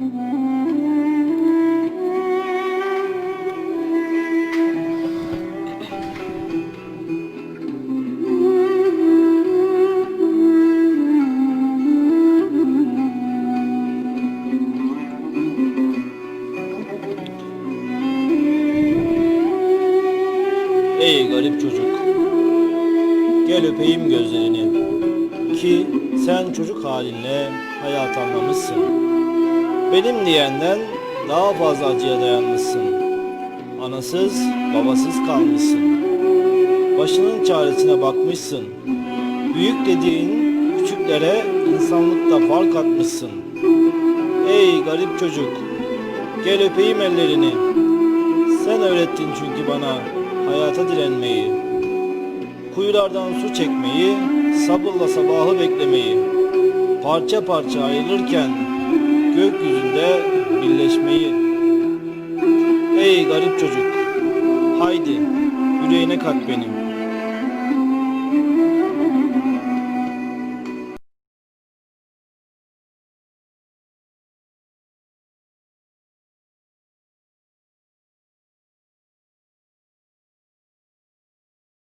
Ey çocuk, gel öpeyim gözlerini ki sen çocuk halinle hayat anlamışsın. Benim diyenden daha fazla acıya dayanmışsın. Anasız, babasız kalmışsın. Başının çaresine bakmışsın. Büyük dediğin küçüklere insanlıkta fark atmışsın. Ey garip çocuk, gel öpeyim ellerini. Sen öğrettin çünkü bana hayata direnmeyi. Kuyulardan su çekmeyi, sabırla sabahı beklemeyi. Parça parça ayrılırken gökyüzünde birleşmeyi. Ey garip çocuk, haydi yüreğine kat benim.